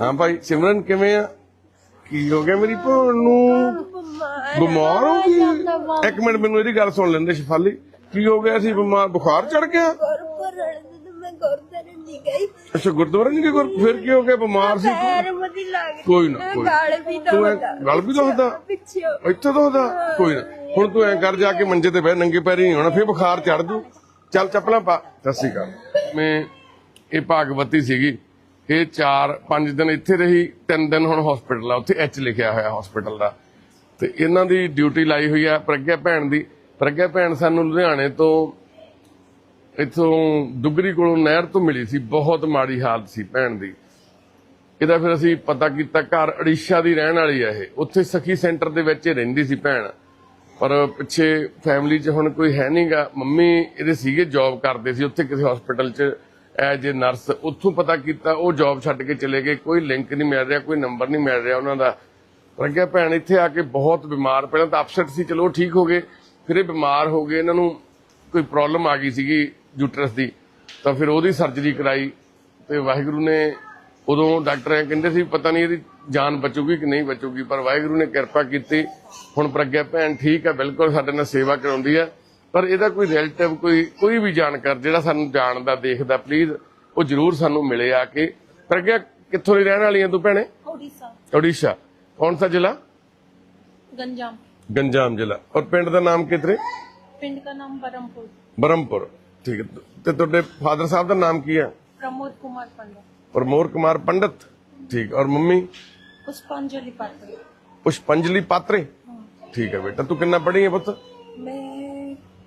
ਹਾਂ ਭਾਈ ਸਿਮਰਨ ਕਿਵੇਂ ਆ? ਕੀ ਹੋ ਗਿਆ ਮੇਰੀ ਭੈਣ ਨੂੰ? ਬਿਮਾਰ ਹੋ ਗਈ? ਇੱਕ ਮਿੰਟ ਮੈਨੂੰ ਇਹਦੀ ਗੱਲ ਸੁਣ ਲੈਂਦੇ ਸ਼ਫਾਲੀ। ਕੀ ਹੋ ਗਿਆ ਸੀ? ਬਿਮਾਰ ਬੁਖਾਰ ਚੜ ਗਿਆ? ਗਈ। ਅੱਛਾ ਗੁਰਦੁਆਰੇ ਨਹੀਂ ਗੁਰ- ਫਿਰ ਕੀ ਹੋ ਗਿਆ? ਬਿਮਾਰ ਸੀ? ਕੋਈ ਨਾ ਕੋਈ ਤੂੰ ਐਂ ਗਲ ਵੀ ਪਿੱਛੇ ਇੱਥੇ ਦੁਖਦਾ ਕੋਈ ਨਾ। ਹੁਣ ਤੂੰ ਐਂ ਕਰ ਜਾ ਕੇ ਮੰਜੇ ਤੇ ਬਹਿ ਨੰਗੇ ਪੈਰੀ ਨਹੀਂ ਹੋਣਾ ਫਿਰ ਬੁਖਾਰ ਚੜ ਜੂ। ਚੱਲ ਚੱਪਲਾਂ ਪਾ। ਸਤਿ ਸ਼੍ਰੀ ਅਕਾਲ। ਮੈਂ ਇਹ ਭਾਗਵਤੀ ਸੀਗੀ। ਇਹ 4 5 ਦਿਨ ਇੱਥੇ ਰਹੀ 3 ਦਿਨ ਹੁਣ ਹਸਪੀਟਲ ਆ। ਉੱਥੇ ਐਚ ਲਿਖਿਆ ਹੋਇਆ ਹਸਪੀਟਲ ਦਾ। ਤੇ ਇਹਨਾਂ ਦੀ ਡਿਊਟੀ ਲਾਈ ਹੋਈ ਆ ਪ੍ਰਗਿਆ ਭੈਣ ਦੀ। ਪ੍ਰਗਿਆ ਭੈਣ ਸਾਨੂੰ ਲੁਧਿਆਣੇ ਤੋਂ ਇੱਥੋਂ ਦੁਗਰੀ ਕੋਲੋਂ ਨਹਿਰ ਤੋਂ ਮਿਲੀ ਸੀ। ਬਹੁਤ ਮਾੜੀ ਹਾਲਤ ਸੀ ਭੈਣ ਦੀ। ਇਹਦਾ ਫਿਰ ਅਸੀਂ ਪਤਾ ਕੀਤਾ, ਘਰ ਅੜੀਸ਼ਾ ਦੀ ਰਹਿਣ ਵਾਲੀ ਆ ਇਹ। ਉੱਥੇ ਸਖੀ ਸੈਂਟਰ ਦੇ ਵਿੱਚ ਰਹਿੰਦੀ ਸੀ ਭੈਣ। ਪਰ ਪਿੱਛੇ ਫੈਮਿਲੀ 'ਚ ਹੁਣ ਕੋਈ ਹੈ ਨਹੀਂਗਾ ਮੰਮੀ ਇਹਦੇ ਸੀਗੇ ਜੌਬ ਕਰਦੇ ਸੀ। ਉੱਥੇ ਕਿਸੇ ਹਸਪੀਟਲ 'ਚ ਐਜ ਏ ਨਰਸ ਉੱਥੋਂ ਪਤਾ ਕੀਤਾ, ਉਹ ਜੌਬ ਛੱਡ ਕੇ ਚਲੇ ਗਏ, ਕੋਈ ਲਿੰਕ ਨਹੀਂ ਮਿਲ ਰਿਹਾ, ਕੋਈ ਨੰਬਰ ਨਹੀਂ ਮਿਲ ਰਿਹਾ ਉਹਨਾਂ ਦਾ। ਪ੍ਰਗਿਆ ਭੈਣ, ਇੱਥੇ ਆ ਕੇ ਬਹੁਤ ਬਿਮਾਰ, ਪਹਿਲਾਂ ਤਾਂ ਅਪਸੈਟ ਸੀ, ਚਲੋ ਠੀਕ ਹੋ ਗਏ, ਫਿਰ ਇਹ ਬਿਮਾਰ ਹੋ ਗਏ, ਇਹਨਾਂ ਨੂੰ ਕੋਈ ਪ੍ਰੋਬਲਮ ਆ ਗਈ ਸੀਗੀ ਯੂਟਰਸ ਦੀ, ਤਾਂ ਫਿਰ ਉਹਦੀ ਸਰਜਰੀ ਕਰਾਈ, ਤੇ ਵਾਹਿਗੁਰੂ ਨੇ ਉਦੋਂ ਡਾਕਟਰ ਕਹਿੰਦੇ ਸੀ ਪਤਾ ਨਹੀਂ ਇਹਦੀ ਜਾਨ ਬਚੂਗੀ ਕਿ ਨਹੀਂ ਬਚੂਗੀ, ਪਰ ਵਾਹਿਗੁਰੂ ਨੇ ਕਿਰਪਾ ਕੀਤੀ, ਹੁਣ ਪ੍ਰਗਿਆ ਭੈਣ ਠੀਕ ਹੈ, ਬਿਲਕੁਲ ਸਾਡੇ ਨਾਲ ਸੇਵਾ ਕਰਾਉਂਦੀ ਹੈ। ਪਰ ਇਹਦਾ ਕੋਈ ਰਿਲੇਟਿਵ ਕੋਈ ਕੋਈ ਵੀ ਜਾਣਕਾਰ ਜਿਹੜਾ ਸਾਨੂੰ ਜਾਣਦਾ ਦੇਖਦਾ ਪਲੀਜ਼ ਉਹ ਜਰੂਰ ਸਾਨੂੰ ਮਿਲੇ ਆ ਕੇ ਪ੍ਰਗਿਆ ਕਿੱਥੋਂ ਦੀ ਰਹਿਣ ਵਾਲੀ ਹੈ ਤੂੰ ਭੈਣੇ ਉੜੀਸਾ ओडिशा कौन सा जिला गंजाम गंजाम जिला और पिंड ਦਾ ਨਾਮ ਕਿਤਰੇ पिंड का नाम बरमपुर ਬਰਮਪੁਰ ਠੀਕ ਹੈ ਤੇ ਤੁਹਾਡੇ ਫਾਦਰ ਸਾਹਿਬ ਦਾ ਨਾਮ ਕੀ ਹੈ प्रमोद कुमार पंडित ਪ੍ਰਮੋਰ ਕੁਮਾਰ ਪੰਡਤ ਠੀਕ ਔਰ ਮੰਮੀ पुष्पांजलि पात्र ਪੁਸ਼ਪੰਜਲੀ ਪਾਤਰੇ ਠੀਕ ਹੈ ਬੇਟਾ ਤੂੰ ਕਿੰਨਾ ਪੜ੍ਹੀ ਹੈ ਪੁੱਤ मैं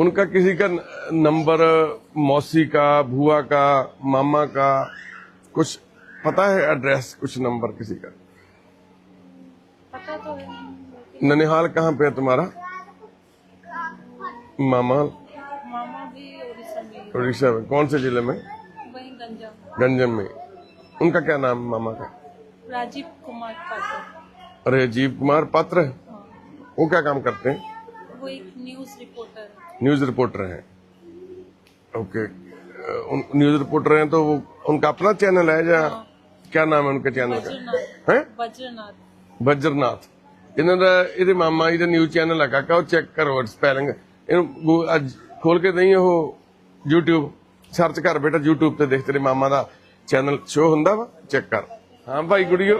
उनका किसी का नंबर मौसी का भुआ का मामा का कुछ पता है एड्रेस कुछ नंबर किसी का? पता तो ननिहाल कहाँ पे है तुम्हारा? मामा? उड़ीसा में कौन से ज़िले में? गंजम। में। उनका क्या नाम मामा का? राजीव कुमार पात्र। अरे जीव कुमार पात्र हाँ? वो क्या काम करते हैं? वो एक न्यूज़ रिपोर्टर न्यूज रिपोर्टर हैं ओके अ, उन न्यूज रिपोर्टर हैं तो वो उनका अपना चैनल है या क्या नाम है उनके चैनल का बज्रनाथ है बज्रनाथ ਬਜਰਨਾਥ ਇਹਨਾਂ ਦਾ ਇਹਦੇ ਮਾਮਾ ਜੀ ਦਾ ਨਿਊਜ਼ ਚੈਨਲ ਹੈ ਕਾਕਾ ਉਹ ਚੈੱਕ ਕਰੋ ਸਪੈਲਿੰਗ ਇਹਨੂੰ ਗੂ- ਅੱਜ ਖੋਲ ਕੇ ਨਹੀਂ ਉਹ YouTube ਸਰਚ ਕਰ ਬੇਟਾ YouTube ਤੇ ਦੇਖ ਤੇਰੇ ਮਾਮਾ ਦਾ ਚੈਨਲ ਸ਼ੋ ਹੁੰਦਾ ਵਾ ਚੈੱਕ ਕਰ ਹਾਂ ਭਾਈ ਗੁੜੀਓ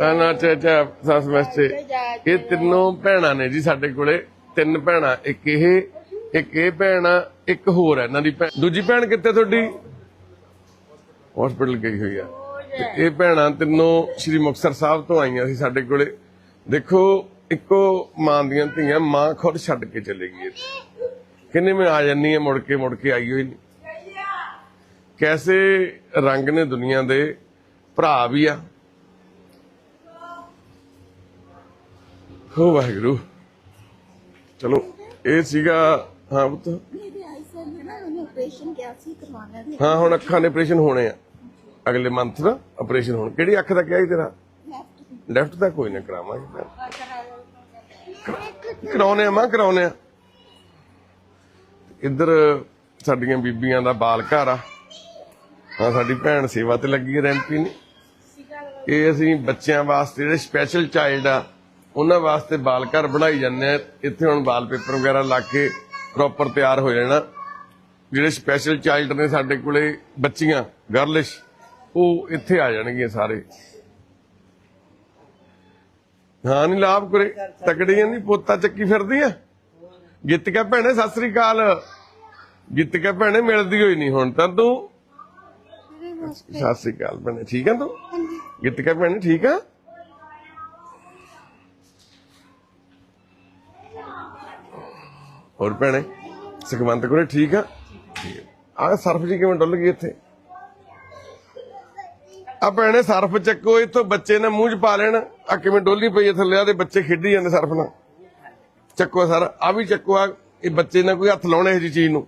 ਆ ਨਾ ਚਾ ਚਾ ਸਸ ਵਸਤੇ ਇਹ ਤਿੰਨੋਂ ਭੈਣਾਂ ਨੇ ਜੀ ਸਾਡੇ ਕੋਲੇ ਤਿੰਨ ਭੈਣਾਂ, ਇੱਕ ਇਹ ਇੱਕ ਇਹ ਭੈਣ ਆ, ਇੱਕ ਹੋਰ ਹੈ ਇਹਨਾਂ ਦੀ ਭੈਣ। ਦੂਜੀ ਭੈਣ ਕਿੱਥੇ ਤੁਹਾਡੀ? ਹਸਪੀਟਲ ਗਈ ਹੋਈ ਆ। ਤੇ ਇਹ ਭੈਣਾਂ ਤਿੰਨੋਂ ਸ੍ਰੀ ਮੁਕਤਸਰ ਸਾਹਿਬ ਤੋਂ ਆਈਆਂ ਸੀ ਸਾਡੇ ਕੋਲੇ। ਦੇਖੋ, ਇੱਕੋ ਮਾਂ ਦੀਆਂ ਧੀਆਂ, ਮਾਂ ਖੁਦ ਛੱਡ ਕੇ ਚਲੇ ਗਈ ਇੱਥੇ। ਕਹਿੰਦੇ ਮੈਂ ਆ ਜੰਨੀ ਆ, ਮੁੜ ਕੇ ਮੁੜ ਕੇ ਆਈ ਹੋਈ ਨਹੀਂ। ਕੈਸੇ ਰੰਗ ਨੇ ਦੁਨੀਆ ਦੇ, ਭਰਾ ਵੀ ਆ। ਹੋ ਵਾਹਿਗੁਰੂ। ਚਲੋ ਇਹ ਸੀਗਾ ਹਾਂ ਪੁੱਤ। ਹਾਂ ਹੁਣ ਅੱਖਾਂ ਦੇ ਆਪਰੇਸ਼ਨ ਹੋਣੇ ਆ। ਅਗਲੇ ਮੰਥ ਦਾ ਆਪਰੇਸ਼ਨ ਹੋਣ। ਕਿਹੜੀ ਅੱਖ ਦਾ ਕਿਹਾ ਸੀ ਤੇਰਾ? ਲੈਫਟ ਦਾ। ਕੋਈ ਨਾ ਕਰਾਵਾਂਗੇ। ਕਰਾਉਨੇ ਆ ਮਾਂ ਕਰਾਉਨੇ ਆ। ਇੱਧਰ ਸਾਡੀਆਂ ਬੀਬੀਆਂ ਦਾ ਬਾਲ ਘਰ ਆ। ਹਾਂ ਸਾਡੀ ਭੈਣ ਸੇਵਾ ਤੇ ਲੱਗੀ ਹੈ ਰੈਂਪੀ ਨੇ। ਇਹ ਅਸੀਂ ਬੱਚਿਆਂ ਵਾਸਤੇ ਜਿਹੜੇ ਸਪੈਸ਼ਲ ਚਾਈਲਡ ਆ ਉਹਨਾਂ ਵਾਸਤੇ ਬਾਲ ਘਰ ਬਣਾਈ ਜਾਂਦੇ ਆ। ਇੱਥੇ ਹੁਣ ਵਾਲ ਪੇਪਰ ਵਗੈਰਾ ਲਾ ਕੇ ਪ੍ਰੋਪਰ ਤਿਆਰ ਹੋ ਜਾਣਾ। ਜਿਹੜੇ ਸਪੈਸ਼ਲ ਚਾਈਲਡ ਨੇ ਸਾਡੇ ਕੋਲੇ ਬੱਚੀਆਂ ਗਰਲਿਸ਼ ਉਹ ਇੱਥੇ ਆ ਜਾਣਗੀਆਂ ਸਾਰੇ। ਹਾਂ ਨਹੀਂ ਲਾਭ ਕਰੇ ਤਕੜੀਆਂ ਨਹੀਂ ਪੋਤਾ ਚੱਕੀ ਫਿਰਦੀ ਆ ਜਿੱਤ ਕੇ ਭੈਣੇ ਸਤਿ ਸ੍ਰੀ ਅਕਾਲ। ਜਿੱਤ ਕੇ ਭੈਣੇ ਮਿਲਦੀ ਹੋਈ ਨਹੀਂ ਹੁਣ ਤਾਂ ਤੂੰ। ਸਤਿ ਸ੍ਰੀ ਅਕਾਲ ਭੈਣੇ ਠੀਕ ਆ ਤੂੰ? ਜਿੱਤ ਕੇ ਭੈਣੇ ਠੀਕ ਆ? ਹੋਰ ਭੈਣੇ, ਸੁਖਵੰਤ ਕੋਲੇ ਠੀਕ ਆ? ਆ ਸਰਫ ਜੀ ਕਿਵੇਂ ਡੁੱਲ ਗਈ ਇੱਥੇ? ਆ ਭੈਣੇ ਸਰਫ ਚੱਕੋ, ਇੱਥੋਂ ਬੱਚੇ ਨੇ ਮੂੰਹ 'ਚ ਪਾ ਲੈਣ। ਆ ਕਿਵੇਂ ਡੋਲੀ ਪਈ ਥੱਲੇ ਆ ਦੇ ਬੱਚੇ ਖੇਡੀ ਜਾਂਦੇ ਸਰਫ ਨਾਲ। ਚੱਕੋ ਸਰ ਆ ਵੀ ਚੱਕੋ ਆ ਇਹ ਬੱਚੇ ਨੇ ਕੋਈ ਹੱਥ ਲਾਉਣੇ ਇਹ ਜੀ ਚੀਜ਼ ਨੂੰ।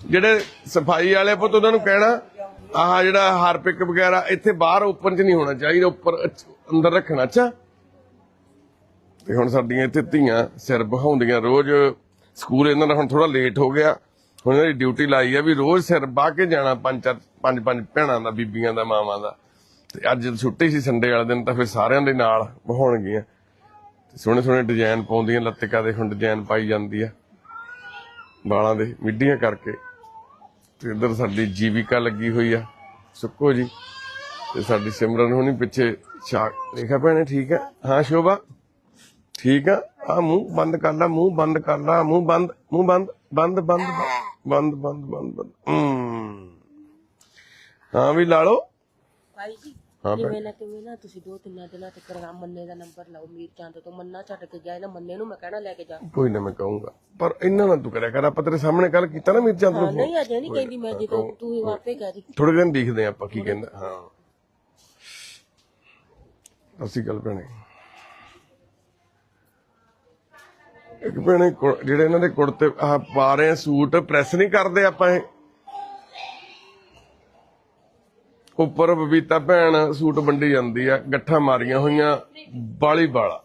ਜਿਹੜੇ ਸਫ਼ਾਈ ਵਾਲੇ ਪੁੱਤ ਉਹਨਾਂ ਨੂੰ ਕਹਿਣਾ, ਆਹ ਜਿਹੜਾ ਹਾਰਪਿਕ ਵਗੈਰਾ ਇੱਥੇ ਬਾਹਰ ਓਪਨ 'ਚ ਨਹੀਂ ਹੋਣਾ ਚਾਹੀਦਾ, ਉੱਪਰ ਅੰਦਰ ਰੱਖਣਾ। ਅੱਛਾ? ਤੇ ਹੁਣ ਸਾਡੀਆਂ ਇੱਥੇ ਧੀਆਂ ਸਿਰ ਬਹਾਉਂਦੀਆਂ ਰੋਜ਼ ਸਕੂਲ ਇਹਨਾਂ ਦਾ ਹੁਣ ਥੋੜਾ ਲੇਟ ਹੋ ਗਿਆ। ਹੁਣ ਇਹਨਾਂ ਦੀ ਡਿਊਟੀ ਲਾਈ ਆ ਵੀ ਰੋਜ਼ ਸਿਰ ਬਾਹ ਕੇ ਜਾਣਾ ਪੰਜ, ਚਾਰ, ਪੰਜ ਪੰਜ ਭੈਣਾਂ ਦਾ, ਬੀਬੀਆਂ ਦਾ, ਮਾਵਾਂ ਦਾ। ਤੇ ਅੱਜ ਛੁੱਟੀ ਸੀ ਸੰਡੇ ਵਾਲੇ ਦਿਨ ਤਾਂ ਫਿਰ ਸਾਰਿਆਂ ਦੇ ਨਾਲ ਬਹਾਉਣਗੀਆਂ ਸੋਹਣੇ ਸੋਹਣੇ ਡਿਜ਼ਾਈਨ ਪਾਉਂਦੀਆਂ, ਲੱਤਿਕਾ ਦੇ ਹੁਣ ਡਿਜ਼ਾਈਨ ਪਾਈ ਜਾਂਦੀ ਆ। ਵਾਲਾਂ ਦੇ ਮਿੱਡੀਆਂ ਕਰਕੇ। ਤੇ ਇੱਧਰ ਸਾਡੀ ਜੀਵਿਕਾ ਲੱਗੀ ਹੋਈ ਆ। ਸੁੱਕੋ ਜੀ। ਤੇ ਸਾਡੀ ਸਿਮਰਨ ਹੁਣੀ ਪਿੱਛੇ ਛਾ ਰੇਖਾ ਭੈਣੇ, ਠੀਕ ਆ? ਹਾਂ, ਸ਼ੋਭਾ? ਠੀਕ ਆ? ਆ ਮੂੰਹ ਬੰਦ ਕਰ ਲਾ ਮੂੰਹ ਬੰਦ ਕਰ ਲਾ ਮੂੰਹ ਬੰਦ ਮੂੰਹ ਬੰਦ ਬੰਦ ਬੰਦ ਬੰਦ ਬੰਦ ਬੰਦ ਬੰਦ। ਹਾਂ। ਵੀ ਲਾ ਲਓ। ਭਾਈ ਜੀ ਹਾਂ ਕਿਵੇਂ ਨਾ ਕਿਵੇਂ ਨਾ ਤੁਸੀਂ ਦੋ ਤਿੰਨ ਦਿਨਾਂ ਤੱਕ ਰਾਮ ਮੰਨੇ ਦਾ ਨੰਬਰ ਲਾਓ ਮੀਰ ਚੰਦ ਤੋਂ ਮੰਨਾ ਛੱਡ ਕੇ ਜਾਏ ਨਾ ਮੰਨੇ ਨੂੰ ਮੈਂ ਕਹਿਣਾ ਲੈ ਕੇ ਜਾ। ਕੋਈ ਨਾ ਮੈਂ ਕਹੂੰਗਾ ਪਰ ਇੰਨਾ ਨਾ ਤੂੰ ਕਰਿਆ ਕਰ ਆਪਾਂ ਤੇਰੇ ਸਾਹਮਣੇ ਕੱਲ ਕੀਤਾ ਨਾ ਮਿਰਚਾਂ ਹਾਂ, ਨੂੰ ਨਹੀਂ ਅਜੇ ਨਹੀਂ ਕਹਿੰਦੀ ਮੈਂ ਜਦੋਂ ਤੂੰ ਹੀ ਵਾਪੇ ਕਹਿ ਦੀ ਥੋੜੇ ਦਿਨ ਦੇਖਦੇ ਆਪਾਂ ਕੀ ਕਹਿੰਦਾ ਹਾਂ। ਅਸੀਂ ਗੱਲ ਭੈਣੇ। ਇੱਕ ਭੈਣੇ ਜਿਹੜੇ ਇਹਨਾਂ ਦੇ ਕੁੜਤੇ ਆਹ ਪਾ ਰਹੇ ਆ ਸੂਟ ਪ੍ਰੈਸ ਨਹੀਂ ਕਰਦੇ ਆਪਾਂ ਇਹ? ਉੱਪਰ ਬਬੀਤਾ ਭੈਣ ਸੂਟ ਵੰਡੀ ਜਾਂਦੀ ਆ ਗੱਠਾਂ ਮਾਰੀਆਂ ਹੋਈਆਂ ਬਾਲੀ ਬਾਲਾ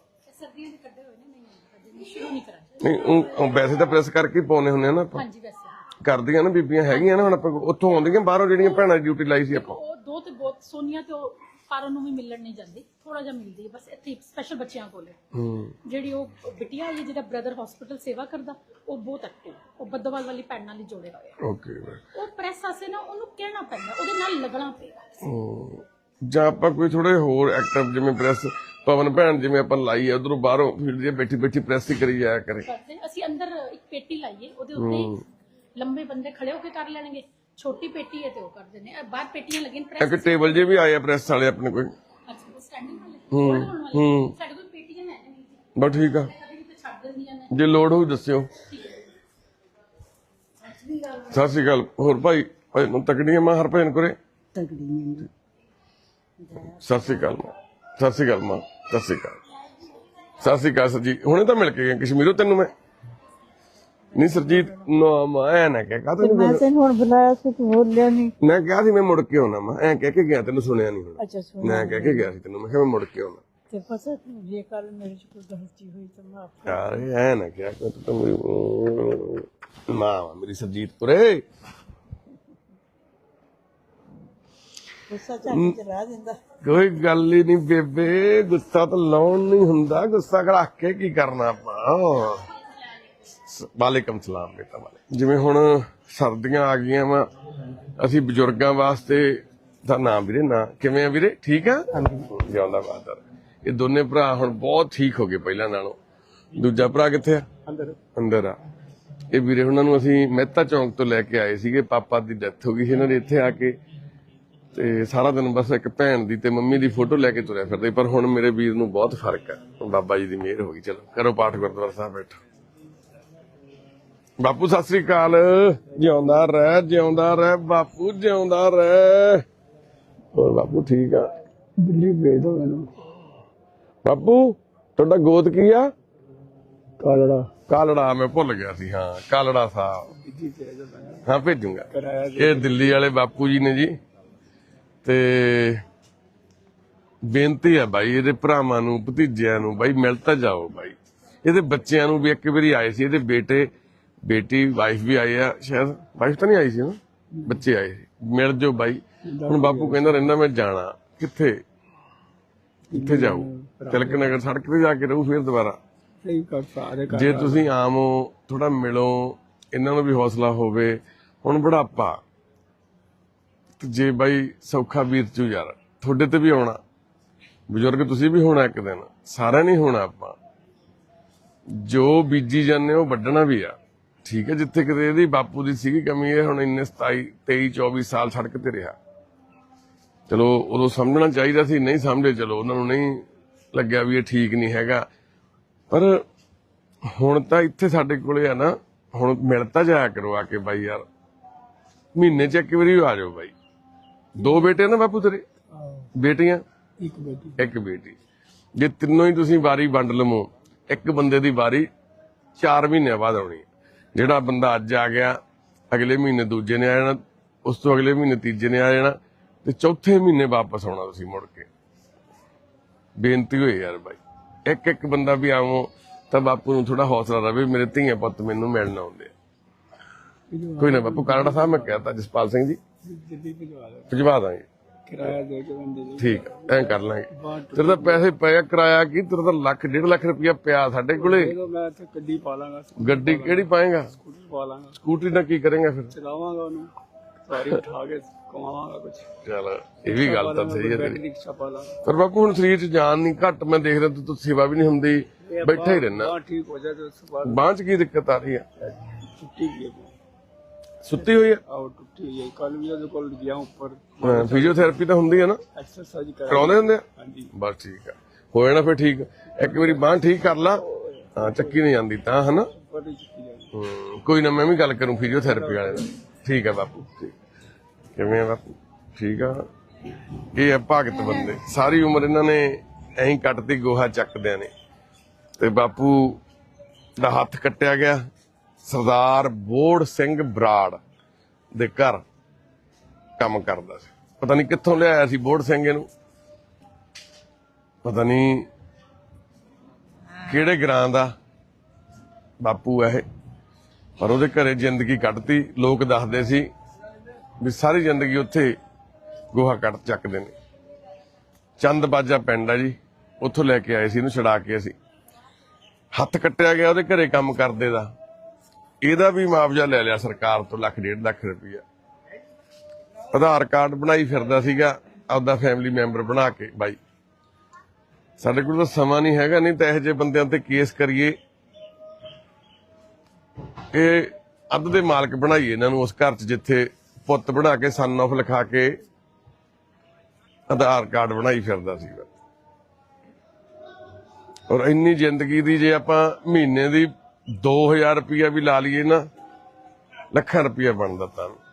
ਨਹੀਂ ਵੈਸੇ ਤਾਂ ਪ੍ਰੈਸ ਕਰਕੇ ਹੀ ਪਾਉਨੇ ਹੁੰਦੇ ਆ ਨਾ ਆਪਾਂ। ਹਾਂਜੀ ਵੈਸੇ। ਕਰਦੀਆਂ ਨਾ ਬੀਬੀਆਂ ਹੈਗੀਆਂ ਨਾ ਹੁਣ ਆਪਾਂ ਉੱਥੋਂ ਆਉਂਦੀਆਂ ਬਾਹਰੋਂ ਜਿਹੜੀਆਂ ਭੈਣਾਂ ਡਿਊਟੀ ਲਾਈ ਸੀ ਆਪਾਂ। ਉਹ ਦੋ ਤੇ ਬਹੁਤ ਸੋਨੀਆ ਤੇ ਉਹ ਪਾਰੋਂ ਨੂੰ ਵੀ ਮਿਲਣ ਨਹੀਂ ਜਾਂਦੀ ਥੋੜਾ ਜਿਹਾ ਮਿਲਦੀ ਹੈ ਬਸ ਇੱਥੇ ਸਪੈਸ਼ਲ ਬੱਚਿਆਂ ਕੋਲੇ ਹੂੰ। ਜਿਹੜੀ ਉਹ ਬਿਟਿਆ ਹੈ ਜਿਹੜਾ ਬ੍ਰਦਰ ਹਸਪੀਟਲ ਸੇਵਾ ਕਰਦਾ ਉਹ ਬਹੁਤ ਐਕਟਿਵ ਉਹ ਬੱਦੋਵਾਲ ਵਾਲੀ ਭੈਣ ਨਾਲ ਹੀ ਜੋੜੇ ਹੋਏ ਆ। ਓਕੇ ਉਹ ਪ੍ਰੈਸ ਆਸੇ ਨਾ ਉਹਨੂੰ ਕਹਿਣਾ ਪੈਂਦਾ ਉਹਦੇ ਨਾਲ ਲੱਗਣਾ ਪਏਗਾ ਜਾਂ ਆਪਾਂ ਕੋਈ ਥੋੜੇ ਹੋਰ ਐਕਟਿਵ ਜਿਵੇਂ ਪ੍ਰੈਸ ਪਵਨ ਭੈਣ ਜਿਵੇਂ ਆਪਾਂ ਲਾਈ ਆ ਉਧਰੋਂ ਬਾਹਰੋਂ ਫੀਲਡ ਜੇ ਬੈਠੀ ਬੈਠੀ ਪ੍ਰੈਸ ਹੀ ਕਰੀ ਜਾਇਆ ਕਰੇ। ਹਾਂ। ਅਸੀਂ ਅੰਦਰ ਇੱਕ ਪੇਟੀ ਲਾਈਏ ਉਹਦੇ ਉੱਤੇ ਲੰਬੇ ਬੰਦੇ ਖੜੇ ਹੋ ਕੇ ਕਰ ਲੈਣਗੇ। ਛੋਟੀ ਪੇਟੀ ਹੈ ਤੇ ਉਹ ਕਰ ਦਿੰਦੇ ਆ ਬਾਹਰ ਪੇਟੀਆਂ ਲੱਗੀਆਂ ਪ੍ਰੈਸ ਇੱਕ ਟੇਬਲ ਜੇ ਵੀ ਆਏ ਆ ਪ੍ਰੈਸ ਵਾਲੇ ਆਪਣੇ ਕੋਈ ਅੱਛਾ ਸਟੈਂਡਿੰਗ ਵਾਲੇ? ਵਾਲੇ ਹੂੰ। ਸਾਡੇ ਕੋਲ ਪੇਟੀਆਂ ਹੈ ਨਹੀਂ ਬਸ ਠੀਕ ਆ। ਕਦੇ ਕਿਤੇ ਛੱਡ ਦਿੰਦੀਆਂ ਨੇ। ਜੇ ਲੋੜ ਹੋਈ ਦੱਸਿਓ। ਸਤਿ ਸ਼੍ਰੀ ਅਕਾਲ। ਹੋਰ ਭਾਈ ਭਾਈ ਨੂੰ ਤਕੜੀਆਂ ਮਾਂ ਹਰਭਜਨ ਕਰੇ ਸਤਿ ਸ਼੍ਰੀ ਅਕਾਲ ਮਾਂ। ਸਤਿ ਸ਼੍ਰੀ ਅਕਾਲ ਮਾਂ। ਸਤਿ ਸ਼੍ਰੀ ਅਕਾਲ। ਸਤਿ ਸ਼੍ਰੀ ਅਕਾਲ ਸਰ ਜੀ। ਹੁਣੇ ਤਾਂ ਮਿਲ ਕੇ ਗਏ। ਕਸ਼ਮੀਰੋਂ ਤੈਨੂੰ ਮੈਂ। ਨਹੀਂ ਸਰਜੀਤ ਨਾ ਮੈਂ ਐ ਨਾ ਕਹਿ ਕਾ ਤੈਨੂੰ ਮੈਂ ਤੈਨੂੰ ਹੁਣ ਬੁਲਾਇਆ ਸੀ ਤੂੰ ਬੋਲਿਆ ਨਹੀਂ ਮੈਂ ਕਿਹਾ ਸੀ ਮੈਂ ਮੁੜ ਕੇ ਆਉਣਾ ਮੈਂ ਐ ਕਹਿ ਕੇ ਗਿਆ ਤੈਨੂੰ ਸੁਣਿਆ ਨਹੀਂ ਹੁਣ। ਅੱਛਾ ਸੁਣ ਮੈਂ ਕਹਿ ਕੇ ਗਿਆ ਸੀ ਤੈਨੂੰ ਮੈਂ ਕਿਹਾ ਮੈਂ ਮੁੜ ਕੇ ਆਉਣਾ। ਤੇ ਪਤਾ ਤੂੰ ਜੇ ਕੱਲ ਮੇਰੇ ਚ ਕੋਈ ਗਲਤੀ ਹੋਈ ਤਾਂ ਮਾਫ ਯਾਰ ਇਹ ਐ ਨਾ ਕਿਹਾ ਕਿ ਤੂੰ ਤਾਂ ਮੇਰੀ ਮਾਂ ਮੇਰੀ ਸਰਜੀਤ ਪੁਰੇ ਗੁੱਸਾ ਚੱਕ ਚਲਾ ਦਿੰਦਾ। ਕੋਈ ਗੱਲ ਹੀ ਨਹੀਂ ਬੇਬੇ ਗੁੱਸਾ ਤਾਂ ਲਾਉਣ ਨਹੀਂ ਹੁੰਦਾ ਗੁੱਸਾ ਰੱਖ ਕੇ ਕੀ ਕਰਨਾ ਆਪਾਂ। ਵਾਲੇਕਮ ਸਲਾਮ ਬੇਟਾ ਵਾਲੇ। ਜਿਵੇਂ ਹੁਣ ਸਰਦੀਆਂ ਆ ਗਈਆਂ ਵਾ ਅਸੀਂ ਬਜ਼ੁਰਗਾਂ ਵਾਸਤੇ ਦਾ ਨਾਮ ਵੀਰੇ ਨਾ ਕਿਵੇਂ ਆ ਵੀਰੇ? ਠੀਕ ਆ? ਜਿਉਂਦਾ ਬਾਦਰ ਇਹ ਦੋਨੇ ਭਰਾ ਹੁਣ ਬਹੁਤ ਠੀਕ ਹੋ ਗਏ ਪਹਿਲਾਂ ਨਾਲੋਂ। ਦੂਜਾ ਭਰਾ ਕਿੱਥੇ ਆ? ਅੰਦਰ। ਅੰਦਰ ਆ। ਇਹ ਵੀਰੇ ਉਹਨਾਂ ਨੂੰ ਅਸੀਂ ਮਹਿਤਾ ਚੌਂਕ ਤੋਂ ਲੈ ਕੇ ਆਏ ਸੀਗੇ। ਪਾਪਾ ਦੀ ਡੈਥ ਹੋ ਗਈ ਸੀ ਇਹਨਾਂ ਦੇ ਇੱਥੇ ਆ ਕੇ। ਤੇ ਸਾਰਾ ਦਿਨ ਬਸ ਇੱਕ ਭੈਣ ਦੀ ਤੇ ਮੰਮੀ ਦੀ ਫੋਟੋ ਲੈ ਕੇ ਤੁਰਿਆ ਫਿਰਦੇ। ਪਰ ਹੁਣ ਮੇਰੇ ਵੀਰ ਨੂੰ ਬਹੁਤ ਫ਼ਰਕ ਹੈ ਬਾਬਾ ਜੀ ਦੀ ਮਿਹਰ ਹੋ ਗਈ। ਚਲੋ ਕਰੋ ਪਾਠ ਗੁਰਦੁਆਰਾ ਸਾਹਿਬ ਬੈਠੋ। ਬਾਪੂ ਸਤਿ ਸ੍ਰੀ ਅਕਾਲ। ਜਿਉਂਦਾ ਰਹਿ ਜਿਉਂਦਾ ਰਹਿ ਬਾਪੂ ਜਿਉਂਦਾ ਰਹਿ। ਹੋਰ ਬਾਪੂ ਠੀਕ ਆ? ਬਿੱਲੀ ਭੇਜ ਦੋ ਮੈਨੂੰ। ਬਾਪੂ ਤੁਹਾਡਾ ਗੋਤ ਕੀ ਆ? ਕਾਲੜਾ। ਕਾਲੜਾ ਮੈਂ ਭੁੱਲ ਗਿਆ ਸੀ ਹਾਂ ਕਾਲੜਾ ਸਾਹਿਬ। ਹਾਂ ਭੇਜੂਗਾ। ਇਹ ਦਿੱਲੀ ਵਾਲੇ ਬਾਪੂ ਜੀ ਨੇ ਜੀ। ਤੇ ਬੇਨਤੀ ਹੈ ਬਾਈ ਇਹਦੇ ਭਰਾਵਾਂ ਨੂੰ ਭਤੀਜਿਆਂ ਨੂੰ ਬਾਈ ਮਿਲ ਤਾਂ ਜਾਓ ਬਾਈ। ਇਹਦੇ ਬੱਚਿਆਂ ਨੂੰ ਵੀ ਇੱਕ ਵਾਰੀ ਆਏ ਸੀ ਇਹਦੇ ਬੇਟੇ ਬੇਟੀ ਵਾਈਫ ਵੀ ਆਏ ਆ ਸ਼ਾਇਦ ਵਾਈਫ ਤਾਂ ਨਹੀਂ ਆਈ ਸੀ ਨਾ? ਬੱਚੇ ਆਏ ਸੀ। ਮਿਲ ਜਾਓ ਬਾਈ। ਹੁਣ ਬਾਪੂ ਕਹਿੰਦਾ ਰਹਿੰਦਾ ਮੈਂ ਜਾਣਾ। ਕਿੱਥੇ? ਕਿੱਥੇ ਜਾਊ? ਤਿਲਕ ਨਗਰ ਸੜਕ ਤੇ ਜਾ ਕੇ ਰਹੂ ਫਿਰ ਦੁਬਾਰਾ। ਸਹੀ ਕਰ ਸਾਰੇ ਜੇ ਤੁਸੀਂ ਆਮ ਹੋ ਥੋੜਾ ਮਿਲੋ ਇਹਨਾਂ ਨੂੰ ਵੀ ਹੌਸਲਾ ਹੋਵੇ। ਹੁਣ ਬੁਢਾਪਾ। ਜੇ ਬਾਈ ਸੌਖਾ ਵੀਰ ਚੂ ਯਾਰ ਤੁਹਾਡੇ ਤੇ ਵੀ ਆਉਣਾ। ਬਜ਼ੁਰਗ ਤੁਸੀਂ ਵੀ ਹੋਣਾ ਇੱਕ ਦਿਨ। ਸਾਰਿਆਂ ਨਹੀਂ ਹੋਣਾ ਆਪਾਂ। ਜੋ ਬੀਜੀ ਜਾਂਦੇ ਹੋ ਵੱਢਣਾ ਵੀ ਆ। ਠੀਕ ਹੈ ਜਿੱਥੇ ਕਿਤੇ ਇਹਦੀ ਬਾਪੂ ਦੀ ਸੀਗੀ ਕਮੀ ਇਹ ਹੁਣ ਇੰਨੇ 27 23 24 ਸਾਲ ਸੜਕ ਤੇ ਰਿਹਾ। ਚਲੋ ਉਦੋਂ ਸਮਝਣਾ ਚਾਹੀਦਾ ਸੀ ਨਹੀਂ ਸਮਝੇ ਚਲੋ ਉਹਨਾਂ ਨੂੰ ਨਹੀਂ ਲੱਗਿਆ ਵੀ ਇਹ ਠੀਕ ਨਹੀਂ ਹੈਗਾ। ਪਰ ਹੁਣ ਤਾਂ ਇੱਥੇ ਸਾਡੇ ਕੋਲੇ ਆ ਨਾ ਹੁਣ ਮਿਲ ਤਾਂ ਜਾਇਆ ਕਰੋ ਆ ਕੇ ਬਾਈ ਯਾਰ। ਮਹੀਨੇ ਚ ਇੱਕ ਵਾਰੀ ਆ ਜਾਓ ਬਾਈ। ਦੋ ਬੇਟੇ ਨਾ ਬਾਪੂ ਤੇਰੇ? ਬੇਟੀਆਂ? ਇੱਕ ਬੇਟੀ। ਇੱਕ ਬੇਟੀ। ਜੇ ਤਿੰਨੋਂ ਹੀ ਤੁਸੀਂ ਵਾਰੀ ਵੰਡ ਲਵੋ ਇੱਕ ਬੰਦੇ ਦੀ ਵਾਰੀ 4 ਮਹੀਨਿਆਂ ਬਾਅਦ ਆਉਣੀ ਹੈ। ਜਿਹੜਾ ਬੰਦਾ ਅੱਜ ਆ ਗਿਆ ਅਗਲੇ ਮਹੀਨੇ ਦੂਜੇ ਨੇ ਆ ਜਾਣਾ ਉਸ ਤੋਂ ਅਗਲੇ ਮਹੀਨੇ ਤੀਜੇ ਨੇ ਆ ਜਾਣਾ ਤੇ ਚੌਥੇ ਮਹੀਨੇ ਵਾਪਸ ਆਉਣਾ ਤੁਸੀਂ ਮੁੜ ਕੇ। ਬੇਨਤੀ ਹੋਈ ਯਾਰ ਬਾਈ ਇੱਕ ਇੱਕ ਬੰਦਾ ਵੀ ਆਵੋ ਤਾਂ ਬਾਪੂ ਨੂੰ ਥੋੜਾ ਹੌਸਲਾ ਰਵੇ ਮੇਰੇ ਧੀਆਂ ਪੁੱਤ ਮੈਨੂੰ ਮਿਲਣ ਆਉਂਦੇ ਆ। ਕੋਈ ਨਾ ਬਾਪੂ ਕਾਰੜਾ ਸਾਹਿਬ ਮੈਂ ਕਹਿਤਾ ਜਸਪਾਲ ਸਿੰਘ ਜੀ। ਭਿਜਵਾ ਦਾਂਗੇ। ਕਿਰਾਇਆ ਦੇ ਕੇ ਬੰਦੇ ਨੂੰ ਠੀਕ ਐਂ ਕਰ ਲਾਂਗੇ। ਤੇਰੇ ਤਾਂ ਪੈਸੇ ਪਏ ਕਿਰਾਇਆ ਕੀ? ਤੇਰਾ ਤਾਂ ਲੱਖ ਡੇਢ ਲੱਖ ਰੁਪਇਆ ਪਿਆ ਸਾਡੇ ਕੋਲੇ। ਜਦੋਂ ਮੈਂ ਇੱਥੇ ਗੱਡੀ ਪਾ ਲਾਂਗਾ ਗੱਡੀ ਕਿਹੜੀ ਪਾਏਗਾ? ਸਕੂਟਰ ਪਾ ਲਾਂਗਾ। ਸਕੂਟਰੀ ਨਾਲ ਕੀ ਕਰੇਗਾ ਫਿਰ? ਚਲਾਵਾਂਗਾ ਉਹਨੂੰ। ਸਾਰੀ ਉਠਾ ਕੇ ਕਮਾਵਾਂਗਾ ਕੁਝ ਚਲ ਇਹ ਵੀ ਗੱਲ ਤਾਂ ਸਹੀ ਹੈ ਤੇਰੀ। ਪਰ ਬਾਪੂ ਹੁਣ ਸਰੀਰ 'ਚ ਜਾਨ ਨਹੀਂ ਘੱਟ ਮੈਂ ਦੇਖਦਾ ਤੂੰ ਤੂੰ ਸੇਵਾ ਵੀ ਨਹੀਂ ਹੁੰਦੀ। ਬੈਠਾ ਹੀ ਰਹਿਣਾ। ਹਾਂ ਠੀਕ ਹੋ ਜਾਏ ਤੇ ਉਸ ਬਾਅਦ 'ਚ ਕੀ ਦਿੱਕਤ ਆ ਰਹੀ ਹੈ ਛੁੱਟੀ ਗਈ ਸੁੱਤੀ ਹੋਈ ਹੈ? ਆਉ ਟੁੱਟੀ ਗਈ ਕੱਲ ਵੀ ਉਹਦੇ ਕੋਲ ਗਿਆ ਉੱਪਰ। ਫਿਜ਼ੀਓਥੈਰੇਪੀ ਤਾਂ ਹੁੰਦੀ ਹੈ ਨਾ? ਐਕਸਰਸਾਈਜ਼ ਕਰ ਕਰਾਉਂਦੇ ਹੁੰਦੇ ਆ? ਹਾਂਜੀ। ਬਸ ਠੀਕ ਆ। ਹੋ ਜਾਣਾ ਫਿਰ ਠੀਕ। ਇੱਕ ਵਾਰੀ ਬਾਂਹ ਠੀਕ ਕਰ ਲਾ। ਹਾਂ ਚੱਕੀ ਨਹੀਂ ਜਾਂਦੀ ਤਾਂ ਹਨਾ? ਉੱਪਰ ਹੀ ਚੁੱਕੀ ਹਮ, ਕੋਈ ਨਾ ਮੈਂ ਵੀ ਗੱਲ ਕਰੂੰ ਫਿਜ਼ੀਓਥੈਰੇਪੀ ਵਾਲੇ ਨਾਲ। ਠੀਕ ਆ ਬਾਪੂ ਠੀਕ। ਕਿਵੇਂ ਆ ਬਾਪੂ? ਠੀਕ ਆ? ਇਹ ਆ ਭਗਤ ਬੰਦੇ? ਸਾਰੀ ਉਮਰ ਇਹਨਾਂ ਨੇ ਐਂ ਕੱਟਦੀ ਗੋਹਾ ਚੱਕਦਿਆਂ ਨੇ। ਤੇ ਬਾਪੂ ਦਾ ਹੱਥ ਕੱਟਿਆ ਗਿਆ। ਸਰਦਾਰ ਬੋੜ ਸਿੰਘ ਬਰਾੜ ਦੇ ਘਰ ਕੰਮ ਕਰਦਾ ਸੀ। ਪਤਾ ਨਹੀਂ ਕਿੱਥੋਂ ਲਿਆਇਆ ਸੀ ਬੋੜ ਸਿੰਘ ਇਹਨੂੰ। ਪਤਾ ਨਹੀਂ ਕਿਹੜੇ ਗ੍ਰਾਂ ਦਾ ਬਾਪੂ ਹੈ ਇਹ। ਪਰ ਉਹਦੇ ਘਰੇ ਜ਼ਿੰਦਗੀ ਕੱਢਤੀ। ਲੋਕ ਦੱਸਦੇ ਸੀ ਵੀ ਸਾਰੀ ਜ਼ਿੰਦਗੀ ਉੱਥੇ ਗੋਹਾ ਕੱਟ ਚੱਕਦੇ ਨੇ। ਚੰਦ ਬਾਜਾ ਪਿੰਡ ਆ ਜੀ। ਉੱਥੋਂ ਲੈ ਕੇ ਆਏ ਸੀ ਇਹਨੂੰ ਛਡਾ ਕੇ ਅਸੀਂ। ਹੱਥ ਕੱਟਿਆ ਗਿਆ ਉਹਦੇ ਘਰੇ ਕੰਮ ਕਰਦੇ ਦਾ। ਇਹਦਾ ਵੀ ਮੁਆਵਜ਼ਾ ਲੈ ਲਿਆ ਸਰਕਾਰ ਤੋਂ ਲੱਖ, ਡੇਢ ਲੱਖ ਰੁਪਈਆ। ਆਧਾਰ ਕਾਰਡ ਬਣਾਈ ਫਿਰਦਾ ਸੀਗਾ, ਆਪਦਾ ਫੈਮਿਲੀ ਮੈਂਬਰ ਬਣਾ ਕੇ, ਬਾਈ। ਸਾਡੇ ਕੋਲ ਤਾਂ ਸਮਾਂ ਨਹੀਂ ਹੈਗਾ, ਨਹੀਂ ਤਾਂ ਇਹੋ ਜਿਹੇ ਬੰਦਿਆਂ ਤੇ ਕੇਸ ਕਰੀਏ। ਇਹ ਅੱਧ ਦੇ ਮਾਲਕ ਬਣਾਈਏ ਇਹਨਾਂ ਨੂੰ ਉਸ ਘਰ 'ਚ, ਜਿੱਥੇ ਪੁੱਤ ਬਣਾ ਕੇ ਸਨ ਆਫ ਲਿਖਾ ਕੇ ਆਧਾਰ ਕਾਰਡ ਬਣਾਈ ਫਿਰਦਾ ਸੀਗਾ। ਔਰ ਇੰਨੀ ਜ਼ਿੰਦਗੀ ਦੀ ਜੇ ਆਪਾਂ ਮਹੀਨੇ ਦੀ 2000 ਰੁਪਇਆ ਵੀ ਲਾ ਲਈਏ ਨਾ ਲੱਖਾਂ ਰੁਪਇਆ ਬਣਦਾ ਤਾਂ।